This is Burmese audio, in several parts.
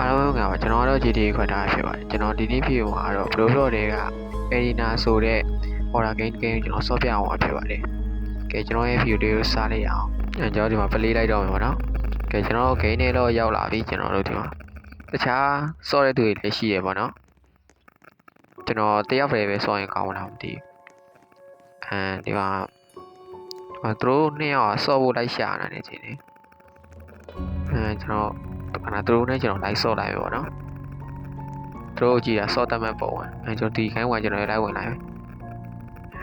အားလုံးကပါကျွန်တော်ကတော့ GTA ခွက်ထားဖြစ်ပါတယ်ကျွန်တော်ဒီနေ့ဖြစ်မှာတော့ Pro Pro တွေက Arena ဆိုတဲ့ horror game game ကျွန်တော်ဆော့ပြအောင်ဖြစ်ပါတယ်ကဲကျွန်တော်ရဲ့ view လေးကိုစားလိုက်အောင်အဲကျွန်တော်ဒီမှာ play လိုက်တော့မယ်ပေါ့နော်ကဲကျွန်တော် game နဲ့တော့ရောက်လာပြီကျွန်တော်တို့ဒီမှာတခြားဆော့တဲ့သူတွေလည်းရှိရပေါ့နော်ကျွန်တော်တယောက်ပဲပဲဆော့ရင်ကောင်းမှာမသိဘူးအဲဒီမှာအဲသူတို့နှစ်ယောက်ဆော့ဖို့လိုက်ရှာနေတယ်ချင်းနေအဲကျွန်တော် ခဏသူတို့နဲ့ကျွန်တော် live ဆော့လိုက်ပြီပေါ့နော်သူတို့ကြည့်တာဆော့တတ်မဲ့ပုံဝင်အဲကျွန်တော်ဒီခိုင်းဝင်ကျွန်တော်လည်း live ဝင်လိုက်ပြီ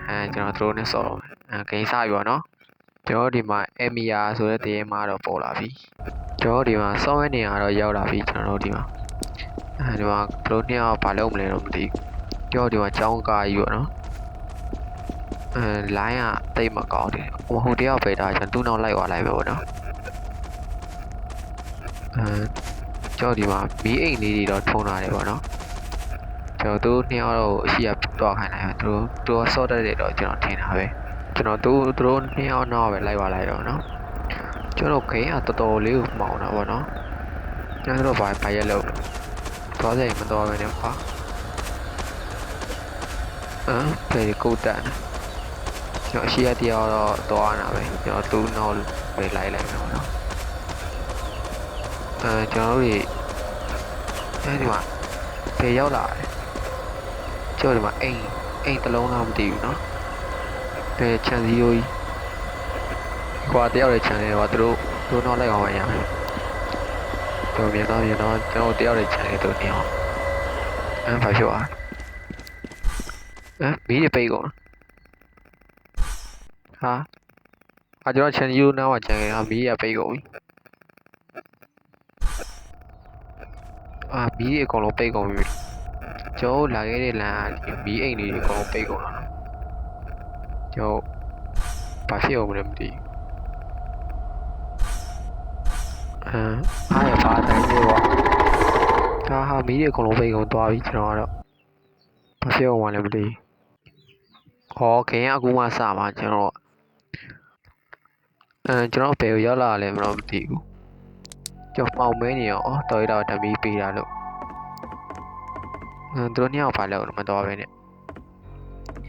အဲကျွန်တော်သူတို့နဲ့ဆော့တော့မယ်အဲဂိမ်းစပြီပေါ့နော်ကျွန်တော်ဒီမှာ Emia ဆိုတဲ့တရေမှာတော့ပေါ်လာပြီကျွန်တော်ဒီမှာဆော့မဲ့နေရာတော့ရောက်လာပြီကျွန်တော်တို့ဒီမှာအဲဒီမှာသူတို့နှစ်ယောက်ဘာလုပ်မလဲတော့မသိဘူးကျွန်တော်ဒီမှာចောင်းကာကြီးပေါ့နော်အဲ line ကတိတ်မကောင်းတယ်ဟိုဟိုတယောက်ပဲဒါကျွန်တော်သူ့နောက်လိုက်သွားလိုက်ပဲပေါ့နော် အဲကျော်ဒီမှာမီးအိမ်လေးတွေတော့ထုံလာတယ်ပေါ့နော်ကျွန်တော်တို့နှစ်ယောက်တော့အရှိရတော့ခိုင်းလိုက်ပါသူတို့သူတို့ဆော့တတ်တယ်တော့ကျွန်တော်ထင်တာပဲကျွန်တော်တို့သူတို့နှစ်ယောက်တော့ပဲလိုက်ပါလိုက်တော့နော်ကျွန်တော်ခိန်ကတော်တော်လေးကိုမှောင်တာပေါ့နော်ကျွန်တော်တို့ဘာဘာရက်လို့သွားတယ်မတော်ပဲနဲ့ခွာအမ်ဘယ်ကိုတန်ကျွန်တော်အရှိရတရားတော့သွားနေတာပဲကျွန်တော်သူ့နောက်ပဲလိုက်လိုက်မယ်ပေါ့နော် အဲကျွန်တော်တို့တွေအဲဒီမှာဖေရောက်လာတယ်ကျော်ဒီမှာအိမ်အိမ်တစ်လုံးလားမသိဘူးเนาะတဲ့ခြံစည်းရိုးကြီးခွာတယောက်ရဲ့ခြံလေးတော့သူတို့သူတို့နောက်လိုက်အောင်မရဘူးတော်မြင်တော့မြင်တော့ကျွန်တော်တယောက်ရဲ့ခြံလေးတို့နေအောင်အဲဘာဖြစ်သွားအဲမီးတွေပိတ်ကုန်ဟာအာကျွန်တော်ခြံစည်းရိုးနောက်မှာခြံလေးကမီးရပိတ်ကုန်ပြီ အာမီးတွေအကုန်လုံးပိတ်ကုန်ပြီကျွန်တော်တို့လာခဲ့တဲ့လမ်းကဒီမီးအိမ်တွေအကုန်လုံးပိတ်ကုန်တာနော်ကျွန်တော်ဘာဖြစ်အောင်မလဲမသိဘူးအမ်အားရပါတိုင်းလေးပေါ့ဒါဟာမီးတွေအကုန်လုံးပိတ်ကုန်သွားပြီကျွန်တော်ကတော့ဘာဖြစ်အောင်မလဲမသိဘူးဟောခင်ဗျအခုမှစပါကျွန်တော်အဲကျွန်တော်ဘယ်ကိုရောက်လာလဲမတော့မသိဘူး ကျော်ပေါင်မဲနေရောအော်တော်ရတော့ဓမီပေးတာလို့အမ်သူတို့ညောက်ပါလို့မတော်ပဲနဲ့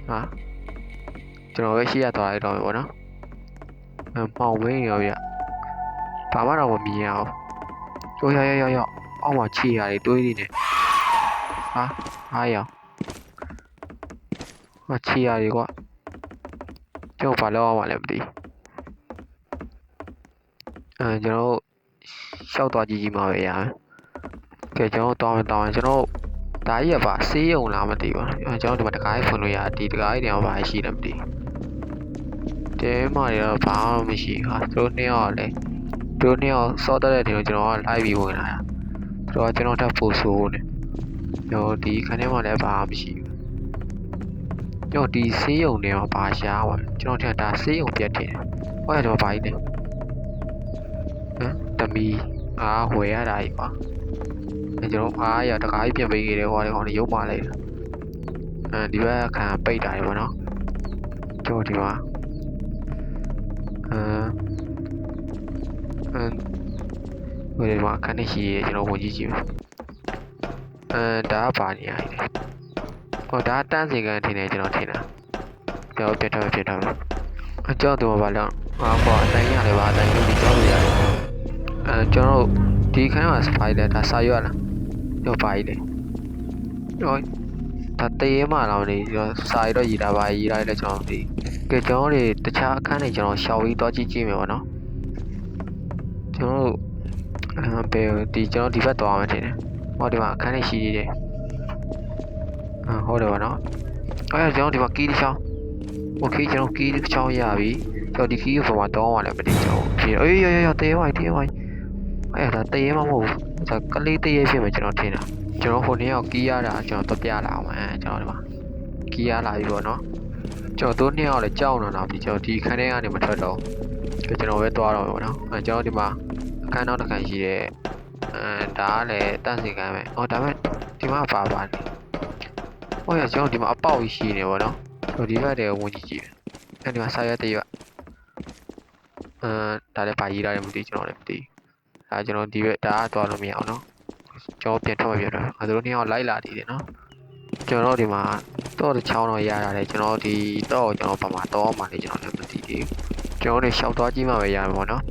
ဟာကျွန်တော်ပဲရှိရသွားရတော့ဘောနော်အမ်ပေါင်မဲနေရောဗျဘာမှတော့မမြင်ရအောင်ကျော်ရရရရအောက်မှာခြေရတယ်တွေးနေတယ်ဟာအားရမခြေရတယ်ကွာကျော်ဘာလို့အောင်မလဲမသိအဲကျွန်တော် ရှောက်သွားကြည့်ကြည့်မှာပဲရမယ်။ကဲကျွန်တော်တောင်းရင်တောင်းရင်ကျွန်တော်ဒါကြီးကပါဆေးရုံလားမသိဘူး။ကျွန်တော်ဒီမှာတကားဖွင့်လို့ရဒီတကားကြီးတောင်ပါရှိတယ်မသိဘူး။တဲမာတွေတော့ဘာမှမရှိဘူးဟာသူတို့နှစ်ယောက်လည်းသူတို့နှစ်ယောက်စောတတ်တဲ့တင်ကိုကျွန်တော်ကလိုက်ပြီးဝင်လာတာ။သူတို့ကကျွန်တော်ထပ်ပို့ဆိုးနေ။ကျွန်တော်ဒီခန်းထဲမှာလည်းဘာမှမရှိဘူး။ကျွန်တော်ဒီဆေးရုံတွေမှာဘာရှားပါကျွန်တော်ထင်တာဆေးရုံပြတ်တယ်။ဟောရတော့ဘာကြီးလဲ။ဟမ်တမီ အားဝယ်ရတာကြီးပါအဲကျွန်တော်အားရတကားကြီးပြင်ပေးခဲ့တယ်ဟောလေဟောလေရုပ်ပါလိုက်တယ်အဲဒီဘက်ခံပိတ်တာတွေပေါ့နော်ကျွန်တော်ဒီမှာအဲအဲဟိုဒီမှာခန်းနေရှိရကျွန်တော်ဝင်ကြည့်ကြည့်မယ်အဲဒါကပါနေရတယ်ဟောဒါတန်းစီကန်ထင်တယ်ကျွန်တော်ထင်တာကျွန်တော်ပြတ်တော့ပြတ်တော့အကြောက်တော့ပါလောက်ဟာကွာအတိုင်းရတယ်ပါအတိုင်းလို့ဒီကြောက်လို့ရတယ် အဲကျွန်တော်တို့ဒီခိုင်းမှာစပိုင်ဒါစာရွက်လားတော့ပါကြီးလေတော့ဒါတရေမှတော့နေကျွန်တော်စာရတော့ရည်တာပါရည်လိုက်လဲကျွန်တော်ဒီကဲကျွန်တော်တွေတခြားအခန်းတွေကျွန်တော်ရှောက်ပြီးတော့ကြည့်ကြည့်မယ်ပေါ့နော်ကျွန်တော်တို့အဲဘယ်ဒီကျွန်တော်ဒီဘက်သွားမယ်ထင်တယ်ဟောဒီမှာအခန်းတွေရှိသေးတယ်အာဟုတ်တယ်ပေါ့နော်အဲကျွန်တော်ဒီမှာကီးတစ်ချောင်းโอเคကျွန်တော်ကီးတစ်ချောင်းရပြီကျွန်တော်ဒီကီးကိုပုံမှာတောင်းရလဲမသိကျွန်တော်ပြီးအေးရရရတေးဝိုင်းတေးဝိုင်း အဲ့ဒါတရေမမဟုတ်ဘူးဒါကလေးတရေဖြစ်မယ်ကျွန်တော်ထင်တာကျွန်တော်ဟိုနေ့ရောကီးရတာကျွန်တော်တပြလာအောင်အဲကျွန်တော်ဒီမှာကီးရလာပြီပေါ့နော်ကျွန်တော်တို့နှစ်ယောက်လည်းကြောက်နေတော့ပြီကျွန်တော်ဒီခန်းထဲကနေမထွက်တော့ဘူးကျွန်တော်ပဲသွားတော့မယ်ပေါ့နော်အဲကျွန်တော်ဒီမှာအခန်းနောက်တစ်ခန်းရှိတဲ့အဲဒါကလည်းတန့်စင်ခန်းပဲဟောဒါပေမဲ့ဒီမှာပါပါနေဟောရကျွန်တော်ဒီမှာအပေါက်ကြီးရှိနေပေါ့နော်ကျွန်တော်ဒီဘက်တည်းဝင်ကြည့်ကြည့်အဲဒီမှာစာရွက်တရွက်အဲဒါလည်းပါရေးရတယ်မသိကျွန်တော်လည်းမသိ ဒါကျွန်တော်ဒီဘက်ဒါကသွားလို့မရအောင်နော်ကျွန်တော်ပြန်ထွက်မှာပြတော့ငါတို့နှစ်ယောက်လိုက်လာတည်တယ်နော်ကျွန်တော်ဒီမှာတော့တစ်ချောင်းတော့ရရတယ်ကျွန်တော်ဒီတော့ကျွန်တော်ပမာတော့မှလည်းကျွန်တော်လည်းမသိသေးဘူးကျွန်တော်တို့ရှောက်သွားကြည့်မှပဲရမှာပေါ့နော်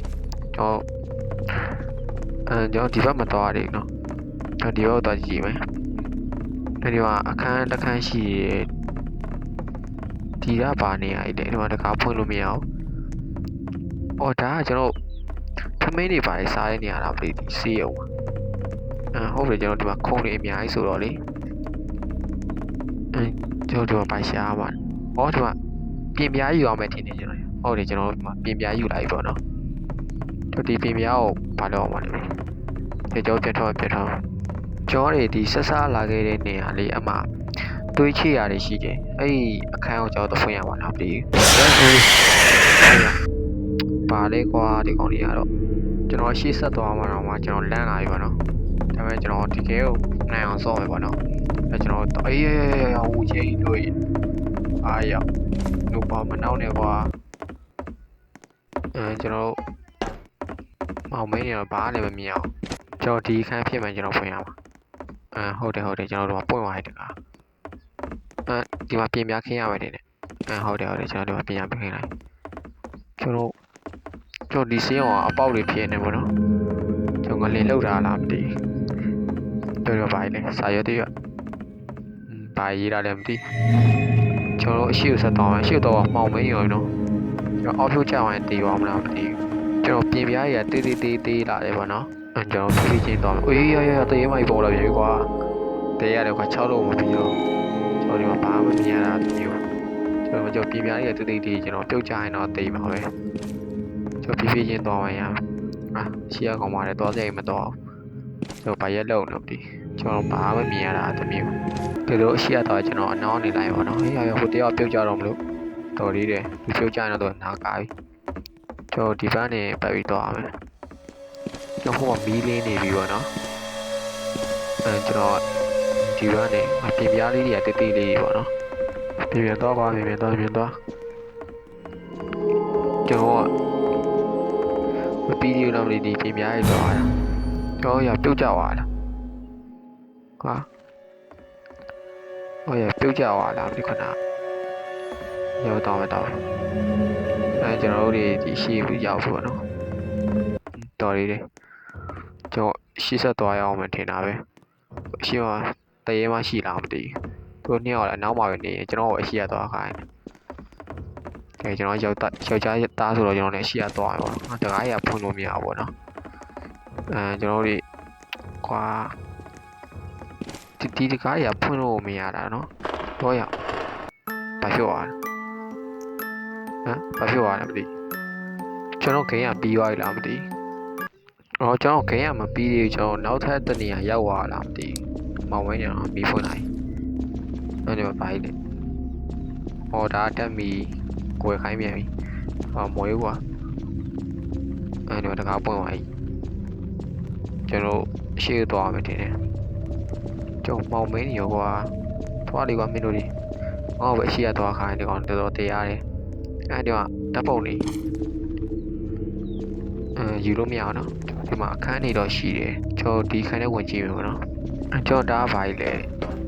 ကျွန်တော်အဲကျွန်တော်ဒီဘက်မသွားရည်နော်ဒီဘက်သွားကြည့်မယ်ဒီမှာအခန်းတစ်ခန်းရှိဒီကဘာနေရည်လဲဒီမှာတကားဖွင့်လို့မရအောင်အော်ဒါကကျွန်တော် သမင်းတွေပါလေစားရနေရတာမသိဘူးစီးအောင်အဲဟုတ်တယ်ကျွန်တော်ဒီမှာခုံးနေအများကြီးဆိုတော့လေအဲကျွန်တော်ဒီမှာပိုင်ရှားမှာဟောဒီမှာပြင်ပြားယူအောင်မယ်ထင်တယ်ကျွန်တော်ဟုတ်တယ်ကျွန်တော်ဒီမှာပြင်ပြားယူလိုက်ပေါ့နော်တို့ဒီပြင်ပြားကိုဘာလုပ်အောင်မလဲဒီကြောပြတ်တော့ပြတ်တော့ကျော်တွေဒီဆက်စားလာခဲ့တဲ့နေရာလေးအမှတွေးချရတယ်ရှိတယ်အဲ့ဒီအခန်းကိုကျွန်တော်တော့ဖွင့်ရမှာလားမသိ ဘူးပါလေကွာဒီကောင်တွေကတော့ကျွန်တော်ရှေ့ဆက်သွားမှာတော့မှကျွန်တော်လန့်လာပြီပေါ့နော်ဒါပေမဲ့ကျွန်တော်ဒီကဲကိုနိုင်အောင်စော့မယ်ပေါ့နော်အဲကျွန်တော်အေးရရရဟိုချင်းတို့အားရလို့ပါမနောက်နဲ့ကွာအဲကျွန်တော်မောင်မင်းနေတော့ဘာလည်းမမြင်အောင်ကျွန်တော်ဒီခန်းဖြစ်မှကျွန်တော်ဖွင့်ရမှာအဲဟုတ်တယ်ဟုတ်တယ်ကျွန်တော်တို့ကပွင့်သွားတယ်တကားအဲဒီမှာပြင်ပြခင်းရမယ်တဲ့အဲဟုတ်တယ်ဟုတ်တယ်ကျွန်တော်ဒီမှာပြင်ရခင်းလိုက်ကျွန်တော် ကျွန်တော်ဒီစင်းအောင်အပေါက်တွေဖြစ်နေပေါ့နော်ကျွန်တော်ကလင်းလောက်တာလားမသိဘူးတော်တော်ပါလေစာရွက်တွေရဘာရေးတာလဲမသိကျွန်တော်အရှိကိုဆက်တော့အရှိတော့မှောင်မင်းရောနော်ကျွန်တော်အောက်ဖြုတ်ချအောင်တေးရောမလားမသိဘူးကျွန်တော်ပြင်ပြရတေးတေးတေးတေးလာတယ်ပေါ့နော်အဲကျွန်တော်ဖြည်းဖြည်းချင်းတော့အေးရရရတေးမိုက်ပေါ်လာပြီကွာတေးရတယ်ကွာ6လို့မပြီးတော့ကျွန်တော်ဒီမှာဘာမှမမြင်ရတာမျိုးကျွန်တော်ကျွန်တော်ပြင်ပြရတေးတေးတေးကျွန်တော်ပြုတ်ချရင်တော့တေးမှာပဲ ကျွန်တော်ဖြည်းဖြည်းချင်းတော့ဝင်ရအာရှီရကောင်ပါတယ်တော့စိတ်မတော့ကျွန်တော်ဘာရက်လုံးလို့ဒီကျွန်တော်ဘာမှမမြင်ရတာတမျိုးဒီလိုအရှိရတော့ကျွန်တော်အနောက်နေလိုက်ပါတော့ဟေးရရဟိုတယောက်ပြုတ်ကြတော့မလို့တော်လေးတယ်ဒီပြုတ်ကြရင်တော့နားကားပြီကျွန်တော်ဒီဘက်နေပတ်ပြီးတော့ရမယ်ကျွန်တော်ဟိုကမီးလင်းနေပြီပေါ့နော်အဲကျွန်တော်ဒီဘက်နေအပြင်ပြားလေးတွေကတိတ်တိတ်လေးတွေပေါ့နော်ပြင်ပြန်တော့ပါပြင်ပြန်တော့ပြင်တော့ကျွန်တော် မပြီးသေးတော့မလို့ဒီပြင်ပြားကြီးတော့အားကျွန်တော်ရပြုတ်ကြသွားတာဟာဟောရပြုတ်ကြသွားတာဒီခဏရောက်တော့မတော့အဲကျွန်တော်တို့ဒီဒီရှိရောက်ဖို့နော်တော်လေးတယ်ကျွန်တော်ရှိဆက်သွားရအောင်မထင်တာပဲရှိမတရေမှရှိလားမသိဘူးသူနှစ်ယောက်လည်းအနောက်မှာပဲနေရင်ကျွန်တော်အရှိရသွားခိုင်းတယ် ကဲကျွန်တော်ရောက်ယောက်ျားသားဆိုတော့ကျွန်တော်လည်းအရှိရသွားရပါတော့တကားရဖွင့်လို့မရဘူးပေါ့နော်အဲကျွန်တော်တို့ကွာဒီဒီတကားရဖွင့်လို့မရတာနော်တော့ရဘာဖြစ်သွားလဲဟမ်ဘာဖြစ်သွားလဲမသိကျွန်တော်ခင်ရပြီးသွားပြီလားမသိအော်ကျွန်တော်ခင်ရမပြီးသေးဘူးကျွန်တော်နောက်ထပ်တနေရာရောက်သွားလားမသိမောင်ဝင်းညောင်မီးဖွင့်လိုက်အဲ့ဒီမှာဘာကြီးလဲဟောဒါတက်မီ ကိုယ်ခိုင်းပြန်ပြီဟောမွေးကွာအဲ့ဒီမှာတကားပွင့်သွားပြီကျွန်တော်ရှေ့သွားမယ်တင်တယ်ကျွန်တော်မောင်မင်းနေရောကွာသွားလေကွာမင်းတို့ဒီဟောပဲရှေ့ရသွားခိုင်းဒီကောင်တော်တော်တရားတယ်အဲ့ဒီမှာတပ်ပုံလေးအဲယူလို့မရအောင်နော်ဒီမှာအခန်းနေတော့ရှိတယ်ကျွန်တော်ဒီခန်းထဲဝင်ကြည့်မယ်ပေါ့နော်အကျွန်တော်ဒါဘာကြီးလဲ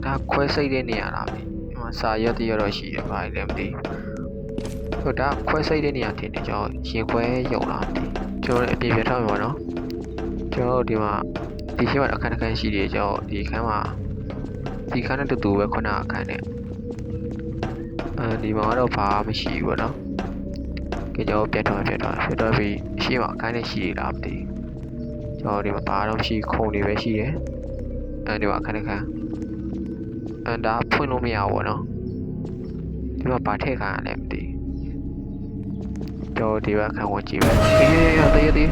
ဒါခွဲစိတ်တဲ့နေရာလားမသိဒီမှာစာရွက်တရတော့ရှိတယ်ဘာကြီးလဲမသိ ဟိုဒါခွဲစိတ်တဲ့နေရာထင်တယ်ကျွန်တော်ရင်ခွဲရုံလားမသိကျွန်တော်လည်းအပြင်ပြထားမှာပေါ့နော်ကျွန်တော်ဒီမှာဒီရှိမှအခန်းတစ်ခန်းရှိတယ်ကျွန်တော်ဒီခန်းမှာဒီခန်းနဲ့တူတူပဲခုနအခန်းနဲ့အဲဒီမှာတော့ဘာမှမရှိဘူးပေါ့နော်ကြကျွန်တော်ပြတ်သွားပြတ်သွားပြတ်သွားပြီးရှိမှအခန်းနဲ့ရှိလားမသိကျွန်တော်ဒီမှာဘာတော့မရှိခုံတွေပဲရှိတယ်အဲဒီမှာအခန်းတစ်ခန်းအန်ဒါဖွင့်လို့မရဘူးပေါ့နော်ဒီမှာဘာထည့်ခံရလဲမသိ ကျွန်တော်ဒီဘက်ခံဝင်ကြည့်ပဲအေးအေးအေးတည်းတည်း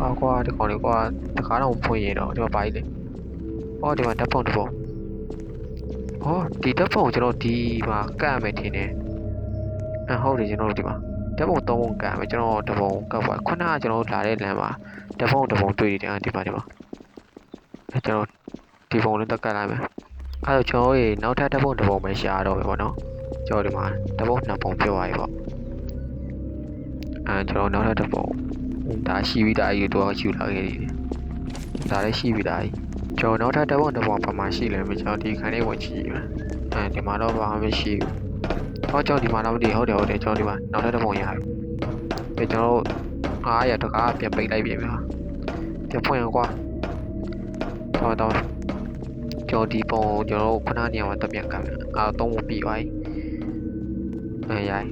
အာကွာဒီကောင်လေးကွာတခါတော့ဖွင့်ရတော့ဒီမှာဘာကြီးလဲဟောဒီမှာဓာတ်ပုံတစ်ပုံဟောဒီဓာတ်ပုံကျွန်တော်ဒီမှာကတ်ရမယ်ထင်တယ်အဟုတ်တယ်ကျွန်တော်တို့ဒီမှာဓာတ်ပုံသုံးပုံကတ်ရမယ်ကျွန်တော်တပုံကတ်ပါခုနကကျွန်တော်တို့လာတဲ့လမ်းမှာဓာတ်ပုံတစ်ပုံတွေ့တယ်ဒီမှာဒီမှာအဲကျွန်တော်ဒီပုံလေးတက်ကတ်လိုက်မယ်အဲတော့ကျွန်တော်ရေနောက်ထပ်ဓာတ်ပုံတစ်ပုံပဲရှားတော့ပဲပေါ့နော်ကျွန်တော်ဒီမှာဓာတ်ပုံနှစ်ပုံပြောရပြီပေါ့ အဲကျွန်တော်နောက်ထပ်တစ်ပုံဒါရှိပြီးသားကြီးတော့ယူလာခဲ့တယ်ဒါလည်းရှိပြီးသားကြီးကျွန်တော်နောက်ထပ်တစ်ပုံတစ်ပုံဘာမှရှိလဲမကျွန်တော်ဒီခန်းလေးဝင်ကြည့်ပါအဲဒီမှာတော့ဘာမှမရှိဘူးဟောကျွန်တော်ဒီမှာတော့မတည်ဟုတ်တယ်ဟုတ်တယ်ကျွန်တော်ဒီမှာနောက်ထပ်တစ်ပုံရပြီအဲကျွန်တော်အားရတကားပြန်ပိတ်လိုက်ပြီဗျာပြန်ဖွင့်ရကွာတော့တော့ကျွန်တော်ဒီပုံကျွန်တော်ခုနနေရာမှာတက်ပြန်ကမ်းအာတော့မပြီးပါဘူးအဲရိုင်း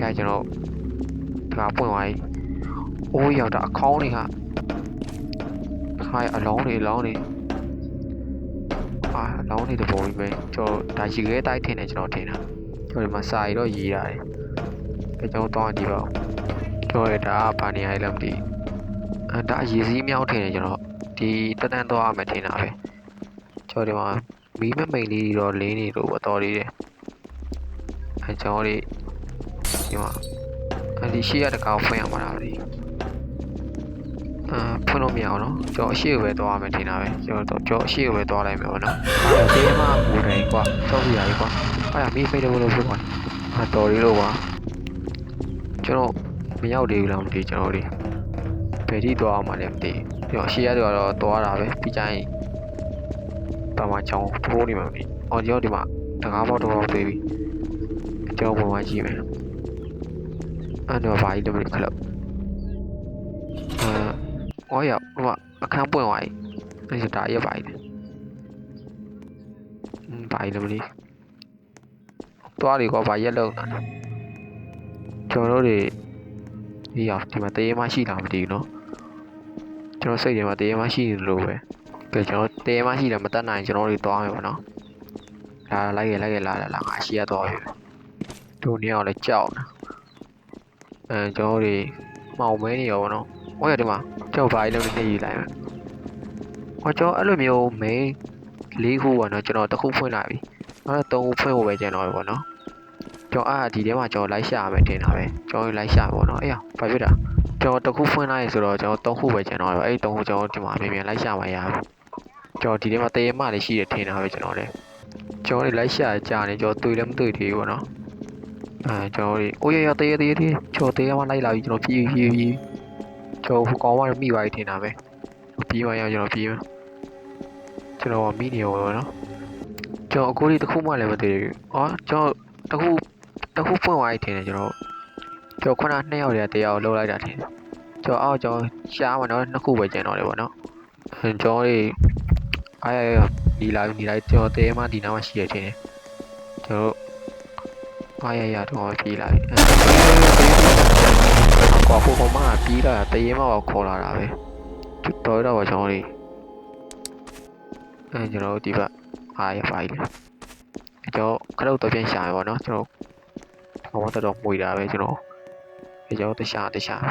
ရိုင်းကျွန်တော် တကားပွင့်သွားပြီအိုးရောက်တာအခေါင်းတွေကခိုင်းအလောင်းတွေအလောင်းတွေအာအလောင်းတွေတပေါ်ပြီးပဲကျွန်တော်ဒါရီခဲတိုက်ထင်တယ်ကျွန်တော်ထင်တာကျွန်တော်ဒီမှာစာရီတော့ရေးရတယ်အဲကျွန်တော်တောင်းကြည့်ပါဦးကျွန်တော်ရဒါကဘာနေရလဲမသိအဲဒါရေစည်းမြောက်ထင်တယ်ကျွန်တော်ဒီတက်တန်းသွားမယ်ထင်တာပဲကျွန်တော်ဒီမှာမီးမမိန်လေးတော့လင်းနေလို့တော့လေးတယ်အဲကျွန်တော်ဒီဒီမှာ အဲဒီရှေ့ရတကောက်ဖွင့်ရမှာလားမသိဘူးအာဖွင့်လို့မရအောင်နော်ကျွန်တော်အရှိကိုပဲသွားရမယ်ထင်တာပဲကျွန်တော်ကျွန်တော်အရှိကိုပဲသွားလိုက်မယ်ပေါ့နော်အဲ့တေးမပူတယ်ကွာစောက်ပြရည်ကွာအဲ့ဒါမီးဖိတ်တယ်ဘလို့ဖြစ်သွားအာတော်လေးလို့ကွာကျွန်တော်မရောက်သေးဘူးလားမသိကျွန်တော်ဒီဘယ်ထိသွားအောင်မလဲမသိကျွန်တော်အရှိရတော့သွားတာပဲပြီးကြရင်ပါမချောင်းထိုးနေမှာမသိအော်ကျွန်တော်ဒီမှာတကားပေါက်တော့ပေးပြီကျွန်တော်ပုံမှန်ကြည့်မယ် အဲ့တော့ဘာကြီးလဲမသိခလုတ်အာ။အော်ရဟိုကအခန်းပွင့်သွားပြီ။အဲ့ဒါရက်ပါပြီ။อืมပါပြီလေမလေး။သွားလေကွာဗာရက်လုံးတာ။ကျွန်တော်တို့တွေဒီရောက်ဒီမှာတရေမရှိတာမသိဘူးနော်။ကျွန်တော်စိတ်ထဲမှာတရေမရှိနေလို့ပဲ။ကဲကျွန်တော်တရေမရှိတယ်မတတ်နိုင်ကျွန်တော်တို့သွားမယ်ပေါ့နော်။လာလိုက်ရလိုက်ရလာလာလာငါရှိရသွားပြီ။တို့နေအောင်လဲကြောက်နေတာ။ အဲကျွန်တော်တို့တွေမှောင်မဲနေရောပေါ့နော်။ဟောရဒီမှာကျောက်ဘာကြီးလုံးနဲ့ရေးလိုက်မယ်။ဟောကျော်အဲ့လိုမျိုး main လေးခုပေါ့နော်ကျွန်တော်တစ်ခုဖွင့်လိုက်ပြီ။အဲ့တော့သုံးခုဖွင့်ဖို့ပဲကျန်တော့ပြီပေါ့နော်။ကျော်အားဒီထဲမှာကျော်လိုက်ရှာရမယ်ထင်တာပဲ။ကျော်လိုက်ရှာပေါ့နော်။အေးရဘာဖြစ်တာ။ကျော်တစ်ခုဖွင့်လိုက်ရဆိုတော့ကျော်သုံးခုပဲကျန်တော့ပြီ။အဲ့ဒီသုံးခုကျော်ဒီမှာမြန်မြန်လိုက်ရှာမှရပြီ။ကျော်ဒီထဲမှာတရေမလေးရှိတယ်ထင်တာပဲကျွန်တော်လည်း။ကျော်လေးလိုက်ရှာကြာနေကျော်တွေ့လည်းမတွေ့သေးဘူးပေါ့နော်။ အဲကျော်လေးအိုးရရတရေတရေတရေကျော်တရေမလိုက်လာပြီကျွန်တော်ပြေးပြေးပြေးကျွန်တော်ဟိုကောင်ကတော့မိသွားပြီထင်တာပဲပြီးမှရအောင်ကျွန်တော်ပြီးမယ်ကျွန်တော်မိနေရောနော်ကျွန်တော်အကိုလေးတစ်ခုမှလည်းမသိဘူးအော်ကျွန်တော်တစ်ခုတစ်ခုဖွင့်သွားပြီထင်တယ်ကျွန်တော်ကျွန်တော်ခုနနှစ်ယောက်တည်းတရားကိုလှုပ်လိုက်တာထင်တယ်ကျွန်တော်အောက်ကျွန်တော်ရှားမှတော့နှစ်ခုပဲကျန်တော့တယ်ပေါ့နော်ကျွန်တော်လေးအားရရဒီလာဒီလိုက်ကျွန်တော်တဲမှဒီနားမှာရှိရထင်တယ်ကျွန်တော် အားရရတော့ပြေးလာပြီကွာဟိုကောင်မကပြီးလာတာတရေမကခေါ်လာတာပဲတော်တော့ပါကျွန်တော်လေးအဲကျွန်တော်တို့ဒီဘက်အားရပါ E လေကျွန်တော်ခရုတ်တော့ပြန်ရှာရပါတော့ကျွန်တော်ကောင်မတော်တော်မှုတာပဲကျွန်တော်အဲကျွန်တော်တခြားတခြား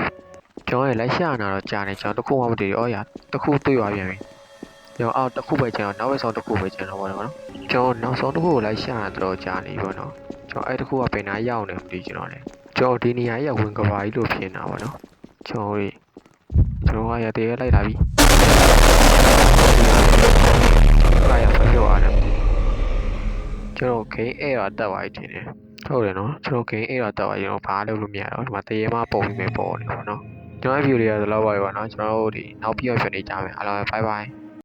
ကျွန်တော်ရဲ့လိုက်ရှာနေတာတော့ကြာနေကျွန်တော်တခုမှမတည်ရောရတခုတွေ့သွားပြန်ပြီကျွန်တော်အောက်တခုပဲကျွန်တော်နောက်ဘက်ဆောင်တခုပဲကျွန်တော်ပါတော့နော်ကျွန်တော်နောက်ဆုံးတခုကိုလိုက်ရှာတာတော့ကြာနေပြီပေါ့နော် ကျွန်တော်အဲတခုကဘယ်နာရောက်နေမသိကျွန်တော်လည်းကျွန်တော်ဒီနေရာရဲ့ဝင်ကဘာကြီးလို့ဖြစ်နေတာပါနော်ကျွန်တော်တို့ကျွန်တော်ကရတဲ့လိုက်လာပြီလာရဖျော်ရတယ်ကျွန်တော် gain air တက်သွားပြီထင်တယ်ဟုတ်တယ်နော်ကျွန်တော် gain air တက်သွားရင်တော့ဘာလုပ်လို့မရတော့ဒီမှာတရေမပုံပြီးပဲပေါ်နေပါတော့ကျွန်တော် view လေးရတော့လောက်ပါပြီပါနော်ကျွန်တော်တို့ဒီနောက်ပြီးတော့ဖြစ်နေကြမယ်အားလုံး bye bye